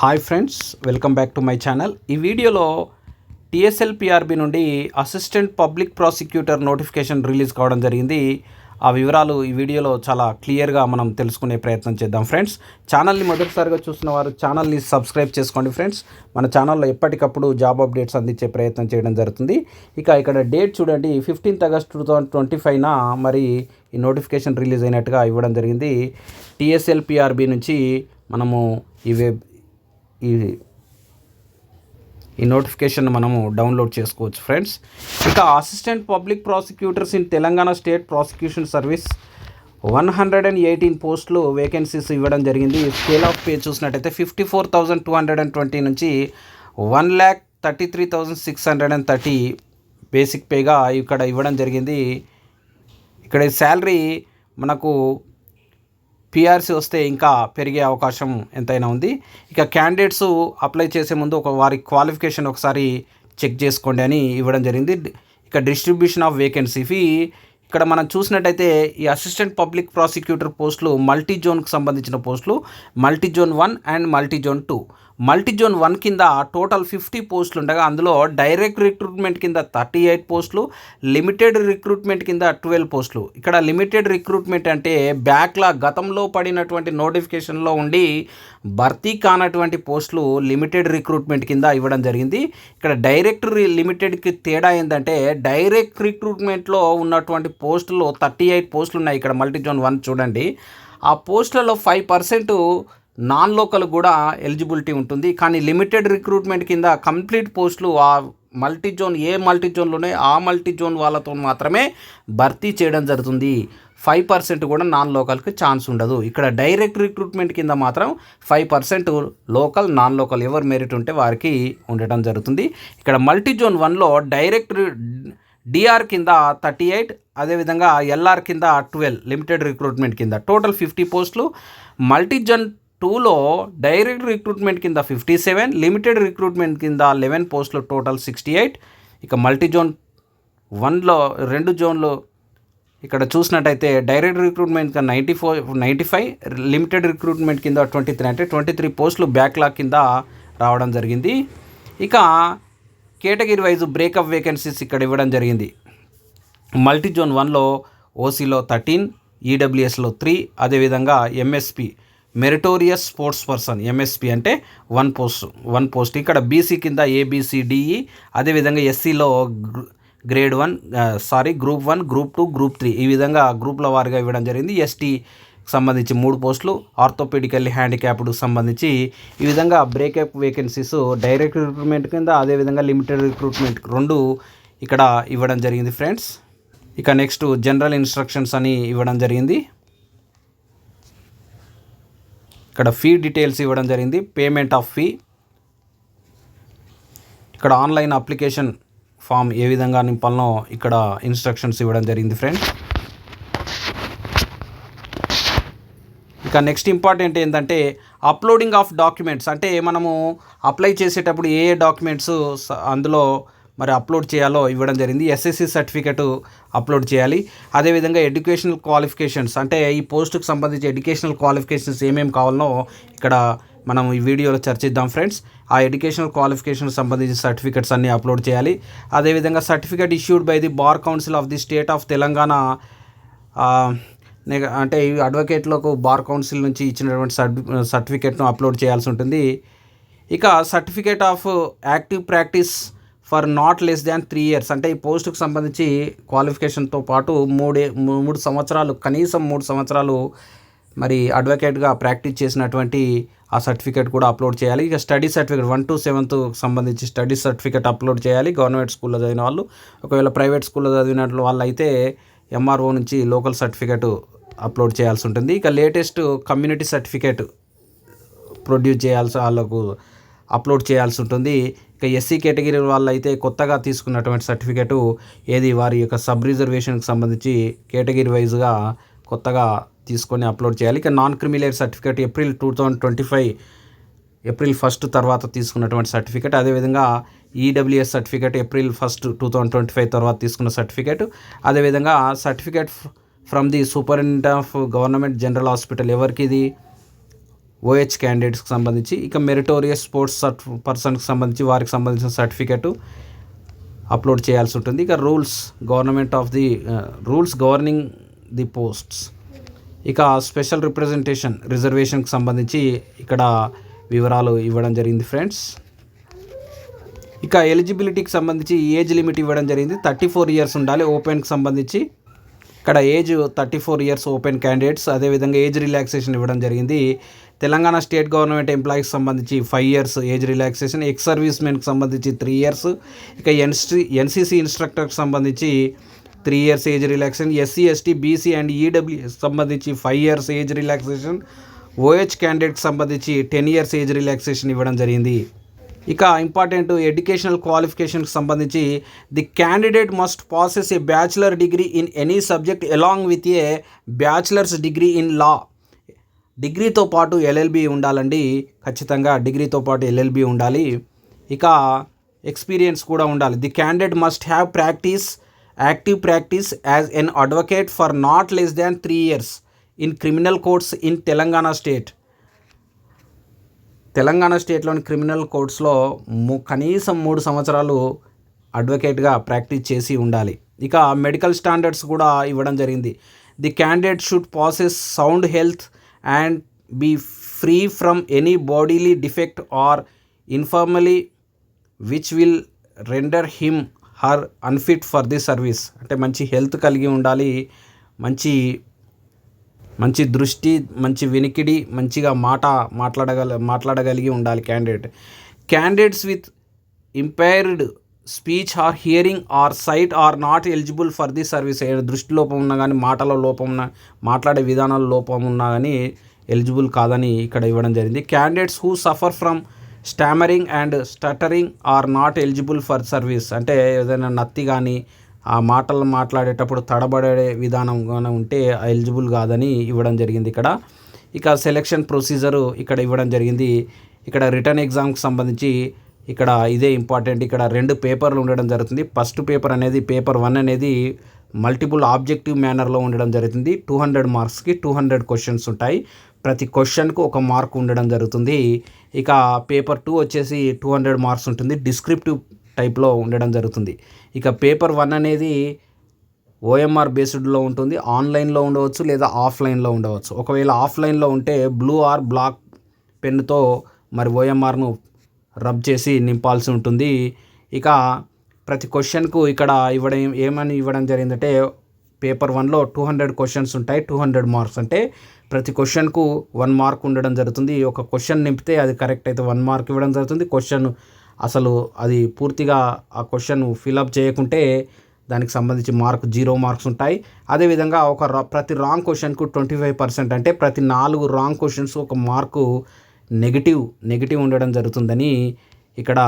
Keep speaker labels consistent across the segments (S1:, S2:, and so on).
S1: Hi friends welcome back to my channel. ఈ వీడియోలో TSLPRB నుండి assistant public prosecutor notification release కావడం జరిగింది. ఆ వివరాలు ఈ వీడియోలో చాలా క్లియర్గా మనం తెలుసుకునే ప్రయత్నం చేద్దాం ఫ్రెండ్స్. ఛానల్ని మొదటిసారిగా చూసిన వారు ఛానల్ని సబ్స్క్రైబ్ చేసుకోండి ఫ్రెండ్స్. మన ఛానల్లో ఎప్పటికప్పుడు జాబ్ అప్డేట్స్ అందించే ప్రయత్నం చేయడం జరుగుతుంది. ఇక ఇక్కడ డేట్ చూడండి fifteenth August two thousand twenty ఫైవ్న మరి ఈ నోటిఫికేషన్ రిలీజ్ అయినట్టుగా ఇవ్వడం జరిగింది. టీఎస్ఎల్పిఆర్బి నుంచి మనము ఈ వెబ్ ఈ ఈ నోటిఫికేషన్ మనము డౌన్లోడ్ చేసుకోవచ్చు ఫ్రెండ్స్ ఇక assistant public prosecutors in Telangana state prosecution service one hundred and eighteen పోస్టులు వేకెన్సీస్ ఇవ్వడం జరిగింది. స్కేల్ ఆఫ్ పే చూసినట్టయితే fifty four thousand two hundred and twenty నుంచి one lakh thirty three thousand six hundred and thirty basic పేగా ఇక్కడ ఇవ్వడం జరిగింది. ఇక్కడ salary మనకు పిఆర్సీ వస్తే ఇంకా పెరిగే అవకాశం ఎంతైనా ఉంది. ఇక క్యాండిడేట్స్ అప్లై చేసే ముందు ఒక వారి క్వాలిఫికేషన్ ఒకసారి చెక్ చేసుకోండి అని ఇవ్వడం జరిగింది. ఇక డిస్ట్రిబ్యూషన్ ఆఫ్ వేకెన్సీ ఫీ ఇక్కడ మనం చూసినట్టయితే ఈ అసిస్టెంట్ పబ్లిక్ ప్రాసిక్యూటర్ పోస్టులు మల్టీ జోన్కి సంబంధించిన పోస్టులు multi zone one and multi zone two multi zone one కింద టోటల్ ఫిఫ్టీ పోస్టులు ఉండగా అందులో డైరెక్ట్ రిక్రూట్మెంట్ కింద థర్టీ ఎయిట్ పోస్టులు లిమిటెడ్ రిక్రూట్మెంట్ కింద ట్వెల్వ్ పోస్టులు. ఇక్కడ లిమిటెడ్ రిక్రూట్మెంట్ అంటే బ్యాక్లా గతంలో పడినటువంటి నోటిఫికేషన్లో ఉండి భర్తీ కానటువంటి పోస్టులు లిమిటెడ్ రిక్రూట్మెంట్ కింద ఇవ్వడం జరిగింది. ఇక్కడ డైరెక్ట్ లిమిటెడ్కి తేడా ఏంటంటే డైరెక్ట్ రిక్రూట్మెంట్లో ఉన్నటువంటి పోస్టులు థర్టీ ఎయిట్ పోస్టులు ఉన్నాయి ఇక్కడ మల్టీ జోన్ వన్ చూడండి. ఆ పోస్టులలో ఫైవ్ పర్సెంట్ నాన్ లోకల్ కూడా ఎలిజిబిలిటీ ఉంటుంది. కానీ లిమిటెడ్ రిక్రూట్మెంట్ కింద కంప్లీట్ పోస్టులు ఆ మల్టీ జోన్ ఏ మల్టీ జోన్లోనే ఆ మల్టీ జోన్ వాళ్ళతో మాత్రమే భర్తీ చేయడం జరుగుతుంది. ఫైవ్ పర్సెంట్ కూడా నాన్ లోకల్కి ఛాన్స్ ఉండదు. ఇక్కడ డైరెక్ట్ రిక్రూట్మెంట్ కింద మాత్రం five percent local non local ఎవరు మెరిట్ ఉంటే వారికి ఉండటం జరుగుతుంది. ఇక్కడ మల్టీ జోన్ వన్లో డైరెక్ట్ డిఆర్ కింద థర్టీ ఎయిట్ అదేవిధంగా ఎల్ఆర్ కింద ట్వెల్వ్ లిమిటెడ్ రిక్రూట్మెంట్ కింద టోటల్ ఫిఫ్టీ పోస్టులు. మల్టీ జోన్ టూలో డైరెక్ట్ రిక్రూట్మెంట్ కింద ఫిఫ్టీ సెవెన్ లిమిటెడ్ రిక్రూట్మెంట్ కింద లెవెన్ పోస్టులు టోటల్ సిక్స్టీ ఎయిట్. ఇక మల్టీ జోన్ వన్లో రెండు జోన్లు ఇక్కడ చూసినట్టయితే డైరెక్ట్ రిక్రూట్మెంట్ కింద ninety four ninety five limited recruitment కింద ట్వంటీ త్రీ అంటే ట్వంటీ త్రీ పోస్టులు బ్యాక్లాగ్ కింద రావడం జరిగింది. ఇక కేటగిరీ వైజ్ బ్రేకప్ వేకెన్సీస్ ఇక్కడ ఇవ్వడం జరిగింది. మల్టీ జోన్ వన్లో ఓసీలో థర్టీన్ ఈడబ్ల్యూఎస్లో త్రీ అదేవిధంగా MSP meritorious sports person MSP అంటే వన్ పోస్ట్ వన్ పోస్ట్ ఇక్కడ బీసీ కింద A B C D E e. అదేవిధంగా ఎస్సీలో grade one sorry group one group two group three ఈ విధంగా గ్రూప్ల వారిగా ఇవ్వడం జరిగింది. ఎస్టీ సంబంధించి మూడు పోస్టులు ఆర్థోపెడికల్లీ హ్యాండిక్యాప్డ్ సంబంధించి. ఈ విధంగా బ్రేకప్ వేకెన్సీస్ డైరెక్ట్ రిక్రూట్మెంట్ కింద అదేవిధంగా లిమిటెడ్ రిక్రూట్మెంట్ రెండు ఇక్కడ ఇవ్వడం జరిగింది ఫ్రెండ్స్ ఇక నెక్స్ట్ జనరల్ ఇన్స్ట్రక్షన్స్ అని ఇవ్వడం జరిగింది. ఇక్కడ ఫీ డీటెయిల్స్ ఇవ్వడం జరిగింది. పేమెంట్ ఆఫ్ ఫీ ఇక్కడ ఆన్లైన్ అప్లికేషన్ ఫామ్ ఏ విధంగా నింపాలనో ఇక్కడ ఇన్స్ట్రక్షన్స్ ఇవ్వడం జరిగింది ఫ్రెండ్ ఇక నెక్స్ట్ ఇంపార్టెంట్ ఏంటంటే అప్లోడింగ్ ఆఫ్ డాక్యుమెంట్స్ అంటే మనము అప్లై చేసేటప్పుడు ఏ ఏ డాక్యుమెంట్స్ అందులో మరి అప్లోడ్ చేయాలో ఇవ్వడం జరిగింది. ఎస్ఎస్సి సర్టిఫికెట్ అప్లోడ్ చేయాలి. అదేవిధంగా ఎడ్యుకేషనల్ క్వాలిఫికేషన్స్ అంటే ఈ పోస్టుకు సంబంధించి ఎడ్యుకేషనల్ క్వాలిఫికేషన్స్ ఏమేమి కావాలనో ఇక్కడ మనం ఈ వీడియోలో చర్చిద్దాం ఫ్రెండ్స్ ఆ ఎడ్యుకేషనల్ క్వాలిఫికేషన్ సంబంధించిన సర్టిఫికెట్స్ అన్నీ అప్లోడ్ చేయాలి. అదేవిధంగా certificate issued by the bar council of the state of Telangana అంటే ఈ అడ్వకేట్లకు బార్ కౌన్సిల్ నుంచి ఇచ్చినటువంటి సర్టిఫికేట్ను అప్లోడ్ చేయాల్సి ఉంటుంది. ఇక certificate of active practice for not less than three years. అంటే ఈ పోస్టుకు సంబంధించి క్వాలిఫికేషన్తో పాటు మూడే మూడు సంవత్సరాలు కనీసం మూడు సంవత్సరాలు మరి అడ్వకేట్గా ప్రాక్టీస్ చేసినటువంటి ఆ సర్టిఫికేట్ కూడా అప్లోడ్ చేయాలి. ఇక study certificate one to seventh సంబంధించి స్టడీ సర్టిఫికేట్ అప్లోడ్ చేయాలి. గవర్నమెంట్ స్కూల్లో చదివిన వాళ్ళు. ఒకవేళ ప్రైవేట్ స్కూల్లో చదివినట్లు వాళ్ళు అయితే ఎంఆర్ఓ నుంచి లోకల్ సర్టిఫికేట్ అప్లోడ్ చేయాల్సి ఉంటుంది. ఇక లేటెస్ట్ కమ్యూనిటీ సర్టిఫికేట్ ప్రొడ్యూస్ చేయాల్సి వాళ్ళకు అప్లోడ్ చేయాల్సి ఉంటుంది. ఇక ఎస్సీ కేటగిరీ వాళ్ళు అయితే కొత్తగా తీసుకున్నటువంటి సర్టిఫికేటు ఏది? వారి యొక్క సబ్ రిజర్వేషన్కి సంబంధించి కేటగిరీ వైజ్గా కొత్తగా తీసుకొని అప్లోడ్ చేయాలి. ఇక non creamy layer certificate April two thousand twenty five April first తర్వాత తీసుకున్నటువంటి సర్టిఫికేట్. అదేవిధంగా EWS certificate April first two thousand twenty five తర్వాత తీసుకున్న సర్టిఫికేట్. అదేవిధంగా certificate from the superintendent of government general hospital ఎవరికి ఇది ఓహెచ్ క్యాండిడేట్స్కి సంబంధించి ఇక మెరిటోరియస్ స్పోర్ట్స్ సర్ట్ పర్సన్కి సంబంధించి వారికి సంబంధించిన సర్టిఫికెట్ అప్లోడ్ చేయాల్సి ఉంటుంది. ఇక rules government of the rules governing the posts ఇక స్పెషల్ రిప్రజెంటేషన్ రిజర్వేషన్కి సంబంధించి ఇక్కడ వివరాలు ఇవ్వడం జరిగింది ఫ్రెండ్స్ ఇక ఎలిజిబిలిటీకి సంబంధించి ఏజ్ లిమిట్ ఇవ్వడం జరిగింది. థర్టీ ఫోర్ ఇయర్స్ ఉండాలి ఓపెన్కి సంబంధించి ఇక్కడ age thirty four years open candidates అదేవిధంగా ఏజ్ రిలాక్సేషన్ ఇవ్వడం జరిగింది. తెలంగాణ స్టేట్ గవర్నమెంట్ ఎంప్లాయీకి సంబంధించి five years age relaxation ex service మెన్కి సంబంధించి త్రీ ఇయర్స్ ఇక ఎన్సీ ఎన్సీసీ ఇన్స్ట్రక్టర్కి సంబంధించి three years age relaxation SC ST BC and EW సంబంధించి five years age relaxation OH క్యాండిడేట్కి సంబంధించి టెన్ ఇయర్స్ ఏజ్ రిలాక్సేషన్ ఇవ్వడం జరిగింది. ఇక ఇంపార్టెంట్ ఎడ్యుకేషనల్ క్వాలిఫికేషన్కి సంబంధించి the candidate must possess a bachelor degree in any subject along with a bachelor's degree in law. డిగ్రీతో పాటు LLB ఉండాలండి. ఖచ్చితంగా డిగ్రీతో పాటు ఎల్ఎల్బి ఉండాలి. ఇక ఎక్స్పీరియన్స్ కూడా ఉండాలి. The candidate must have practice active practice as an advocate for not less than three years in criminal courts in Telangana state. Telangana స్టేట్లోని criminal కోర్ట్స్లో కనీసం మూడు సంవత్సరాలు అడ్వకేట్గా ప్రాక్టీస్ చేసి ఉండాలి. ఇక మెడికల్ స్టాండర్డ్స్ కూడా ఇవ్వడం జరిగింది. The candidate should possess sound health and be free from any bodily defect or informally which will render him her unfit for the service. అంటే మంచి హెల్త్ కలిగి ఉండాలి మంచి మంచి దృష్టి మంచి వినికిడి మంచిగా మాట మాట్లాడగల మాట్లాడగలిగి ఉండాలి candidate candidates with impaired speech or hearing or sight are not eligible for the service దృష్టి లోపం ఉన్నా కానీ మాటల లోపం ఉన్న మాట్లాడే విధానాల లోపం ఉన్నా కానీ ఎలిజిబుల్ కాదని ఇక్కడ ఇవ్వడం జరిగింది. Candidates who suffer from stammering and stuttering are not eligible for service అంటే ఏదైనా నత్తి కానీ ఆ మాటలు మాట్లాడేటప్పుడు తడబడే విధానం కానీ ఉంటే ఎలిజిబుల్ కాదని ఇవ్వడం జరిగింది ఇక్కడ. ఇక సెలెక్షన్ ప్రొసీజరు ఇక్కడ ఇవ్వడం జరిగింది. ఇక్కడ రిటర్న్ ఎగ్జామ్కి సంబంధించి ఇక్కడ ఇదే ఇంపార్టెంట్ ఇక్కడ రెండు పేపర్లు ఉండడం జరుగుతుంది. ఫస్ట్ పేపర్ అనేది పేపర్ వన్ అనేది మల్టిపుల్ ఆబ్జెక్టివ్ మేనర్లో ఉండడం జరుగుతుంది. టూ హండ్రెడ్ మార్క్స్కి టూ హండ్రెడ్ క్వశ్చన్స్ ఉంటాయి. ప్రతి క్వశ్చన్కు ఒక మార్క్ ఉండడం జరుగుతుంది. ఇక పేపర్ టూ వచ్చేసి టూ హండ్రెడ్ మార్క్స్ ఉంటుంది. డిస్క్రిప్టివ్ టైప్లో ఉండడం జరుగుతుంది. ఇక పేపర్ వన్ అనేది ఓఎంఆర్ బేస్డ్లో ఉంటుంది. ఆన్లైన్లో ఉండవచ్చు లేదా ఆఫ్లైన్లో ఉండవచ్చు. ఒకవేళ ఆఫ్లైన్లో ఉంటే బ్లూ ఆర్ బ్లాక్ పెన్నుతో మరి ఓఎంఆర్ను రబ్ చేసి నింపాల్సి ఉంటుంది. ఇక ప్రతి క్వశ్చన్కు ఇక్కడ ఇవ్వడం ఏమని ఇవ్వడం జరిగిందంటే పేపర్ వన్లో టూ హండ్రెడ్ క్వశ్చన్స్ ఉంటాయి. టూ హండ్రెడ్ మార్క్స్ అంటే ప్రతి క్వశ్చన్కు వన్ మార్క్ ఉండడం జరుగుతుంది. ఒక క్వశ్చన్ నింపితే అది కరెక్ట్ అయితే వన్ మార్క్ ఇవ్వడం జరుగుతుంది. క్వశ్చన్ అసలు అది పూర్తిగా ఆ క్వశ్చన్ ఫిలప్ చేయకుంటే దానికి సంబంధించి మార్క్ జీరో మార్క్స్ ఉంటాయి. అదేవిధంగా ఒక ప్రతి రాంగ్ క్వశ్చన్కు ట్వంటీ ఫైవ్ పర్సెంట్ అంటే ప్రతి నాలుగు రాంగ్ క్వశ్చన్స్ ఒక మార్కు నెగిటివ్ నెగిటివ్ ఉండడం జరుగుతుందని ఇక్కడ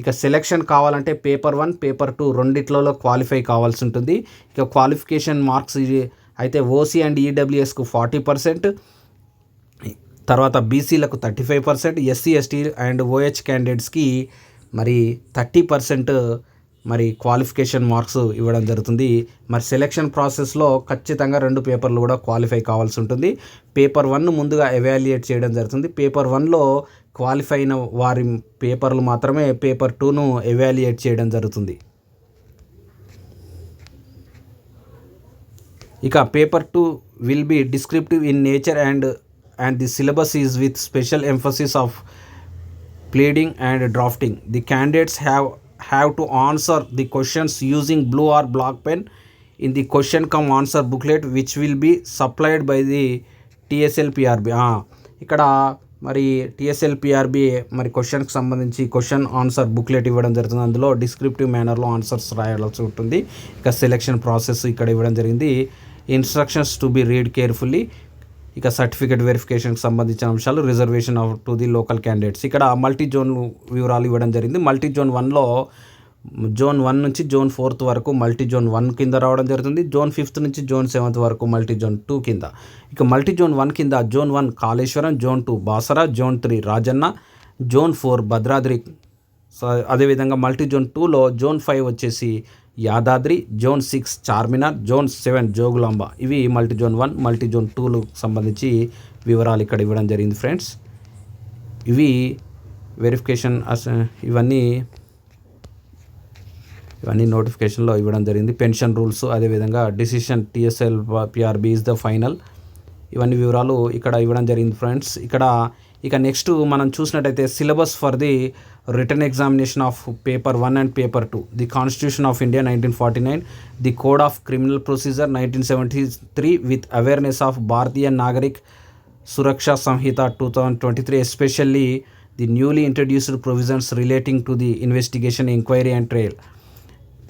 S1: ఇక సెలెక్షన్ కావాలంటే పేపర్ వన్ పేపర్ టూ రెండిట్లలో క్వాలిఫై కావాల్సి ఉంటుంది. ఇక క్వాలిఫికేషన్ మార్క్స్ అయితే ఓసీ అండ్ ఈడబ్ల్యూఎస్కు ఫార్టీ పర్సెంట్ తర్వాత బీసీలకు thirty five percent SC ST and OH క్యాండిడేట్స్కి మరి థర్టీ పర్సెంట్ మరి క్వాలిఫికేషన్ మార్క్స్ ఇవ్వడం జరుగుతుంది. మరి సెలెక్షన్ ప్రాసెస్లో ఖచ్చితంగా రెండు పేపర్లు కూడా క్వాలిఫై కావాల్సి ఉంటుంది. పేపర్ వన్ ముందుగా ఎవాల్యుయేట్ చేయడం జరుగుతుంది. పేపర్ వన్లో క్వాలిఫై అయిన వారి పేపర్లు మాత్రమే పేపర్ టూను ఎవాల్యుయేట్ చేయడం జరుగుతుంది. ఇక paper two will be descriptive in nature and and the syllabus is with special emphasis of pleading and drafting. The candidates have have to answer the questions using blue or black pen in the question come answer booklet which will be supplied by the TSLPRB ఇక్కడ మరి TSLPRB మరి క్వశ్చన్కి సంబంధించి question answer booklet ఇవ్వడం జరుగుతుంది అందులో descriptive మేనర్లో answers రాయాల్సి ఉంటుంది ఇక సెలెక్షన్ ప్రాసెస్ ఇక్కడ ఇవ్వడం జరిగింది instructions to be read carefully ఇక సర్టిఫికేట్ వెరిఫికేషన్కి సంబంధించిన అంశాలు reservation of to the local candidates ఇక్కడ మల్టీ జోన్ వివరాలు ఇవ్వడం జరిగింది. మల్టీ జోన్ వన్లో జోన్ వన్ నుంచి జోన్ ఫోర్త్ వరకు మల్టీ జోన్ వన్ కింద రావడం జరుగుతుంది. జోన్ ఫిఫ్త్ నుంచి జోన్ సెవెంత్ వరకు మల్టీ జోన్ టూ కింద. ఇక మల్టీ జోన్ వన్ కింద zone one Kaleshwaram zone two Basara zone three Rajanna zone four Bhadradri. స- అదేవిధంగా మల్టీ జోన్ టూలో జోన్ ఫైవ్ వచ్చేసి Yadadri zone six Charminar zone seven Jogulamba. ఇవి multi zone one multi zone tool సంబంధించి వివరాలు ఇక్కడ ఇవ్వడం జరిగింది ఫ్రెండ్స్. ఇవి వెరిఫికేషన్ అస్ ఇవన్నీ ఇవన్నీ నోటిఫికేషన్లో ఇవ్వడం జరిగింది. పెన్షన్ రూల్స్ అదేవిధంగా decision TSL PRB is the final ఇవన్నీ వివరాలు ఇక్కడ ఇవ్వడం జరిగింది ఫ్రెండ్స్. ఇక్కడ ఇక నెక్స్ట్ మనం చూసినట్టయితే syllabus for the written examination of paper one and paper two the constitution of India nineteen forty nine the code of criminal procedure nineteen seventy three with awareness of Bharatiya Nagarik Suraksha Sanhita two thousand twenty three especially the newly introduced provisions relating to the investigation enquiry and trial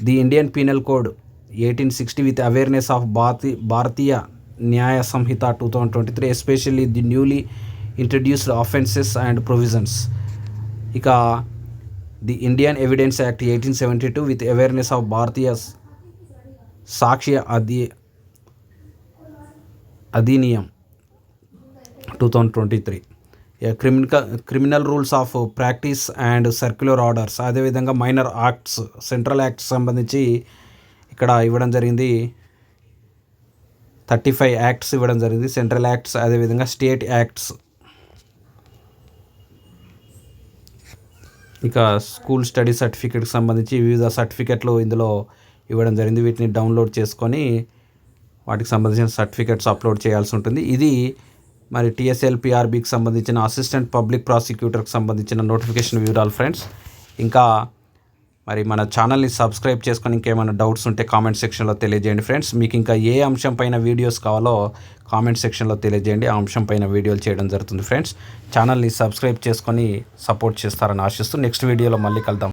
S1: the Indian penal code eighteen sixty with awareness of Bharati Bharatiya Nyaya Sanhita two thousand twenty three especially the newly introduced offences and provisions ఇక the Indian evidence act eighteen seventy two with awareness of Bharatiya Sakshi Adhi Adhiniyam two thousand twenty three criminal criminal rules of practice and circular orders అదేవిధంగా minor acts central acts సంబంధించి ఇక్కడ ఇవ్వడం జరిగింది. Thirty five acts ఇవ్వడం జరిగింది. Central acts అదేవిధంగా state acts ఇక school study సర్టిఫికేట్కి సంబంధించి వివిధ సర్టిఫికెట్లు ఇందులో ఇవ్వడం జరిగింది. వీటిని డౌన్లోడ్ చేసుకొని వాటికి సంబంధించిన సర్టిఫికెట్స్ అప్లోడ్ చేయాల్సి ఉంటుంది. ఇది మరి టీఎస్ఎల్పిఆర్బికి సంబంధించిన అసిస్టెంట్ పబ్లిక్ ప్రాసిక్యూటర్కి సంబంధించిన నోటిఫికేషన్ వివరాలు ఫ్రెండ్స్. ఇంకా మరి మన ఛానల్ని సబ్స్క్రైబ్ చేసుకొని ఇంకేమైనా డౌట్స్ ఉంటే కామెంట్ సెక్షన్లో తెలియజేయండి ఫ్రెండ్స్. మీకు ఇంకా ఏ అంశం పైన వీడియోస్ కావాలో కామెంట్ సెక్షన్లో తెలియజేయండి. ఆ అంశం పైన వీడియోలు చేయడం జరుగుతుంది ఫ్రెండ్స్. ఛానల్ని సబ్స్క్రైబ్ చేసుకొని సపోర్ట్ చేస్తారని ఆశిస్తూ నెక్స్ట్ వీడియోలో మళ్ళీ కలుద్దాం.